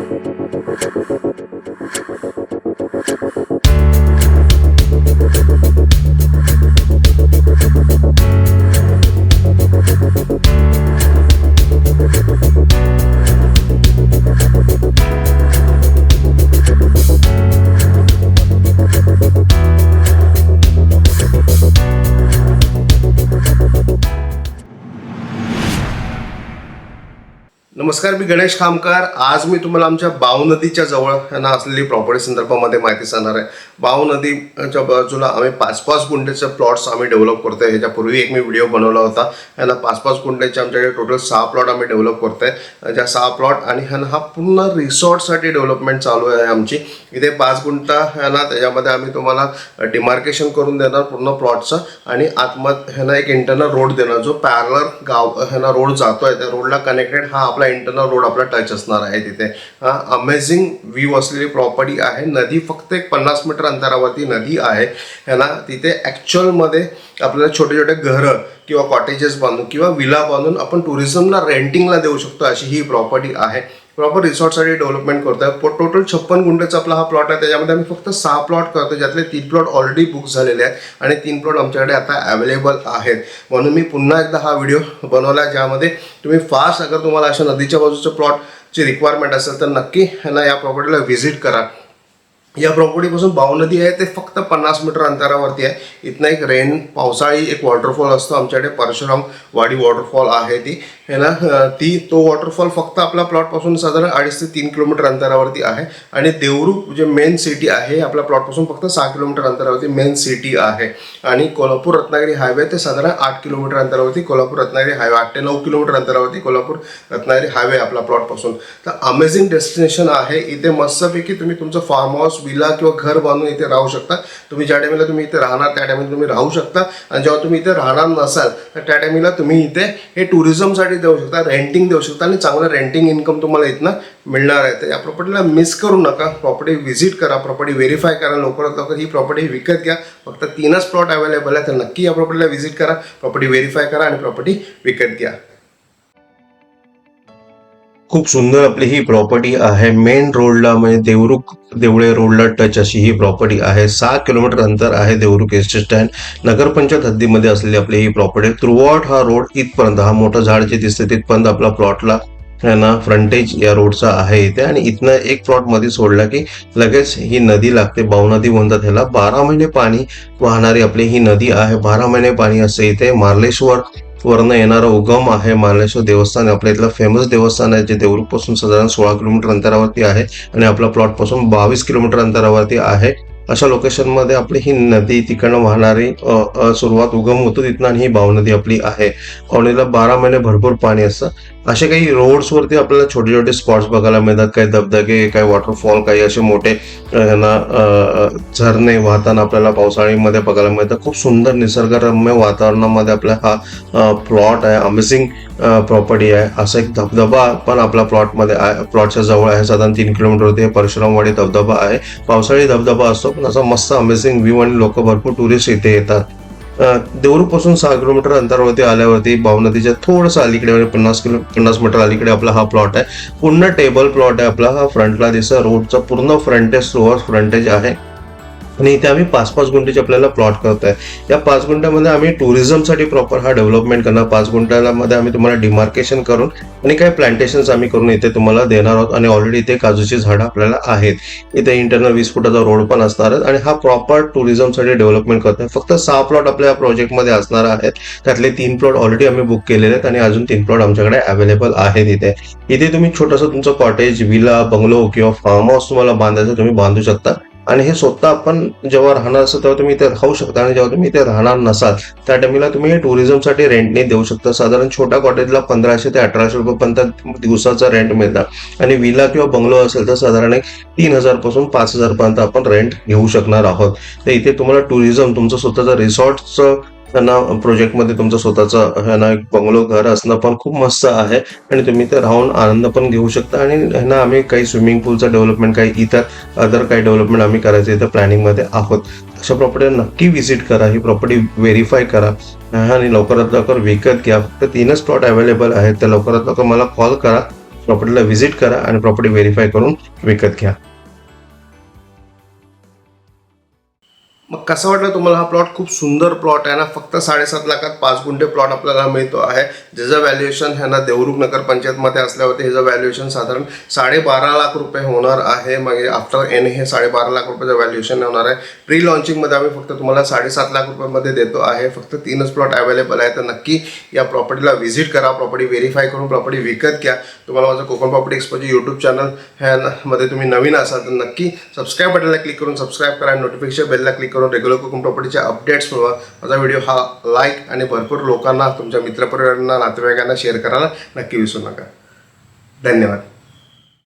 ありがとうございました नमस्कार मी गणेश खामकार. आज मी तुम्हाला आमच्या बाव नदीच्या जवळ यांना असलेली प्रॉपर्टी संदर्भामध्ये माहिती सांगणार आहे. बाव नदीच्या बाजूला आम्ही पाच पाच गुंठेचे प्लॉट्स आम्ही डेव्हलप करतोय. ह्याच्यापूर्वी एक मी व्हिडिओ बनवला होता. ह्याला पाच पाच गुंठेचे आमच्याकडे टोटल सहा प्लॉट आम्ही डेव्हलप करतोय. ज्या सहा प्लॉट आणि ह्यानं हा पूर्ण रिसॉर्टसाठी डेव्हलपमेंट चालू आहे आमची. इथे पाच गुंठा ह्याला त्याच्यामध्ये आम्ही तुम्हाला डिमार्केशन करून देणार पूर्ण प्लॉटचं आणि आतमध्ये ह्याला एक इंटरनल रोड देणार. जो पॅरलर गाव ह्याला रोड जातो आहे त्या रोडला कनेक्टेड हा आपला इंटरनल रोड आपला टच असणार आहे तिथे. अमेझिंग व्ह्यू असलेली प्रॉपर्टी आहे. नदी फक्त एक पन्नास मीटर अंतरावरती नदी आहे. ना तिथे ॲक्च्युअलमध्ये आपल्याला छोटे छोटे घरं किंवा कॉटेजेस बांधून किंवा विला बांधून आपण टुरिझमला रेंटिंगला देऊ शकतो अशी ही प्रॉपर्टी आहे. प्रॉपर रिसॉर्टसाठी डेव्हलपमेंट करतोय. टोटल छप्पन गुंठेचा आपला हा प्लॉट आहे. त्याच्यामध्ये आम्ही फक्त सहा प्लॉट करतो ज्यातले तीन प्लॉट ऑलरेडी बुक झालेले आहेत. आणि तीन प्लॉट आमच्याकडे आता अवेलेबल आहेत. म्हणून मी पुन्हा एकदा हा व्हिडिओ बनवला आहे ज्यामध्ये तुम्ही फास्ट अगर तुम्हाला अशा नदीच्या बाजूच्या प्लॉटची रिक्वायरमेंट असेल तर नक्की ह्याला या प्रॉपर्टीला व्हिजिट करा. या प्रॉपर्टीपासून बाव नदी आहे ते फक्त पन्नास मीटर अंतरावरती आहे. इथनं एक रेन पावसाळी एक वॉटरफॉल असतो आमच्याकडे. परशुराम वाडी वॉटरफॉल आहे ती. है ना? ती तो वॉटरफॉल फक्त आपल्या प्लॉटपासून साधारण अडीच ते तीन किलोमीटर अंतरावरती आहे. आणि देवरूप जे मेन सिटी आहे आपल्या प्लॉटपासून फक्त सहा किलोमीटर अंतरावरती मेन सिटी आहे. आणि कोल्हापूर रत्नागिरी हायवे ते साधारण आठ किलोमीटर अंतरावरती कोल्हापूर रत्नागिरी हायवे आठ ते नऊ किलोमीटर अंतरावरती कोल्हापूर रत्नागिरी हायवे आपला प्लॉटपासून तर अमेझिंग डेस्टिनेशन आहे. इथे मस्तपैकी तुम्ही तुमचं फार्म हाऊस विला किंवा घर बांधून इथे राहू शकता. तुम्ही ज्या टायमिला तुम्ही इथे राहणार त्या टायमिला तुम्ही राहू शकता. आणि जेव्हा तुम्ही इथे राहणार नसाल तर त्या टायमिला तुम्ही इथे हे टुरिझमसाठी देऊ शकता रेंटिंग देऊ शकता आणि चांगलं रेंटिंग इन्कम तुम्हाला इथनं मिळणार आहे. तर या प्रॉपर्टीला मिस करू नका. प्रॉपर्टी व्हिजिट करा प्रॉपर्टी व्हेरीफाय करा लवकरात लवकर ही प्रॉपर्टी विकत घ्या. फक्त तीनच प्लॉट अवेलेबल आहे तर नक्की या प्रॉपर्टीला व्हिजिट करा प्रॉपर्टी व्हेरीफाय करा आणि प्रॉपर्टी विकत घ्या. खूप सुंदर आपली ही प्रॉपर्टी आहे. मेन रोडला म्हणजे देवरुख देवळे रोडला टच अशी ही प्रॉपर्टी आहे. सहा किलोमीटर अंतर आहे देवरुख एस टी स्टँड नगरपंचायत हद्दीमध्ये असलेली आपली ही प्रॉपर्टी थ्रुआउट हा रोड इथपर्यंत हा मोठं झाड जे दिसते तिथपर्यंत आपला प्लॉटला ना फ्रंटेज या रोडचा आहे इथे. आणि इथनं एक प्लॉटमध्ये सोडला की लगेच ही नदी लागते. बाव नदी म्हणतात ह्याला बारा महिने पाणी वाहणारी आपली ही नदी आहे. बारा महिने पाणी असते इथे मार्लेश्वर वरनं येणारा उगम आहे महालेश्वर देवस्थान. आपल्या इथलं फेमस देवस्थान आहे जे देवरूखपासून साधारण सोळा किलोमीटर अंतरावरती आहे आणि आपला प्लॉटपासून बावीस किलोमीटर अंतरावरती आहे. अशा लोकेशनमध्ये आपली ही नदी तिकडनं वाहणारी सुरुवात उगम होतो. तिथनं आणि ही भाव नदी आपली आहे. पावणीला बारा महिने भरपूर पाणी असतं. असे काही रोड्सवरती आपल्याला छोटे छोटे स्पॉट्स बघायला मिळतात. काही धबधबे काही वॉटरफॉल काही असे मोठे यांना ह्यांना झरणे वाहताना आपल्याला पावसाळीमध्ये बघायला मिळतं. खूप सुंदर निसर्गरम्य वातावरणामध्ये आपला हा प्लॉट आहे. अमेझिंग प्रॉपर्टी आहे. असा एक धबधबा पण आपल्या प्लॉटमध्ये आहे प्लॉटच्या जवळ आहे. साधारण तीन किलोमीटरवरती परशुरामवाडी धबधबा आहे. पावसाळी धबधबा असतो पण असा मस्त अमेझिंग व्ह्यू आणि लोक भरपूर टुरिस्ट इथे येतात. अ, सहा किलोमीटर अंतरावरती आल्यावरती भाव नदीच्या थोडंसं अलीकडे म्हणजे पन्नास किलो पन्नास मीटर अलीकडे आपला हा प्लॉट आहे. पूर्ण टेबल प्लॉट आहे आपला हा फ्रंटला दिसत रोडचा पूर्ण फ्रंटेज स्लोअर फ्रंटेज आहे. आणि इथे आम्ही पाच पाच गुंठेचे आपल्याला प्लॉट करतोय. या पाच गुंठ्यामध्ये आम्ही टुरिझमसाठी प्रॉपर हा डेव्हलपमेंट करणार. पाच गुंठ्यामध्ये आम्ही तुम्हाला डिमार्केशन करून आणि काही प्लांटेशन्स आम्ही करून इथे तुम्हाला देणार आहोत. आणि ऑलरेडी इथे काजूची झाडं आपल्याला आहेत. इथे इंटरनल वीस फुटाचा रोड पण असणार आहे. आणि हा प्रॉपर टुरिझमसाठी डेव्हलपमेंट करतोय. फक्त सहा प्लॉट आपल्या प्रोजेक्टमध्ये असणार आहेत. त्यातले तीन प्लॉट ऑलरेडी आम्ही बुक केलेले आहेत. आणि अजून तीन प्लॉट आमच्याकडे अवेलेबल आहेत इथे. इथे तुम्ही छोटंसं तुमचं कॉटेज विला बंगलो किंवा फार्म हाऊस तुम्हाला बांधायचं तुम्ही बांधू शकता. आणि हे स्वतः आपण जेव्हा राहणार असतो तेव्हा तुम्ही इथे राहू शकता. आणि जेव्हा तुम्ही इथे राहणार नसाल त्या टाइमला तुम्ही टुरिझमसाठी रेंटने देऊ शकता. साधारण छोट्या कॉटेजला पंधराशे ते अठराशे रुपयेपर्यंत दिवसाचा रेंट मिळतात आणि विला किंवा बंगलो असेल तर साधारण एक तीन हजारपासून पाच हजारपर्यंत आपण रेंट घेऊ शकणार आहोत. तर इथे तुम्हाला टुरिझम तुमचं स्वतःचं रिसॉर्टचं त्यांना प्रोजेक्टमध्ये तुमचं स्वतःचं ह्यांना एक बंगलो घर असणं पण खूप मस्त आहे. आणि तुम्ही ते राहून आनंद पण घेऊ शकता. आणि ह्यांना आम्ही काही स्विमिंग पूलचं डेव्हलपमेंट काही इतर अदर काही डेव्हलपमेंट आम्ही करायचं इथं प्लॅनिंगमध्ये आहोत. अशा प्रॉपर्टी नक्की व्हिजिट करा. ही प्रॉपर्टी व्हेरीफाय करा. आणि लवकरात लवकर विकत घ्या. फक्त तीनच प्लॉट अवेलेबल आहेत. तर लवकरात लवकर मला कॉल करा. प्रॉपर्टीला व्हिजिट करा आणि प्रॉपर्टी व्हेरीफाय करून विकत घ्या. मग कसं वाटलं तुम्हाला हा प्लॉट खूप सुंदर प्लॉट आहे ना. फक्त साडेसात लाखात पाच गुंठे प्लॉट आपल्याला मिळतो आहे. ज्याचं व्हॅल्युएशन ह्यांना देवरुख नगर पंचायतमध्ये असल्यावरती ह्याचं व्हॅल्युएशन साधारण साडेबारा लाख रुपये होणार आहे. मग आफ्टर एन हे साडेबारा लाख रुपयाचं व्हॅल्युएशन होणार आहे. प्री लॉन्चिंगमध्ये आम्ही फक्त तुम्हाला साडेसात लाख रुपयामध्ये देतो आहे. फक्त तीनच प्लॉट अवेलेबल आहे तर नक्की या प्रॉपर्टीला व्हिजिट करा. प्रॉपर्टी व्हेरीफाय करून प्रॉपर्टी विकत घ्या. तुम्हाला माझं कोकण प्रॉपर्टी एक्सपोचे यूट्यूब चॅनल ह्यामध्ये तुम्ही नवीन असाल तर नक्की सबस्क्राईब बटनला क्लिक करून सबस्क्राईब करा. नोटिफिकेशन बेलला क्लिक करून रेग्युलर कोकण प्रॉपर्टीचे अपडेट्स मिळवा. माझा व्हिडिओ हा लाईक आणि भरपूर लोकांना तुमच्या मित्रपरिवारांना नातेवाईकांना शेअर करायला नक्की विसरू नका. धन्यवाद.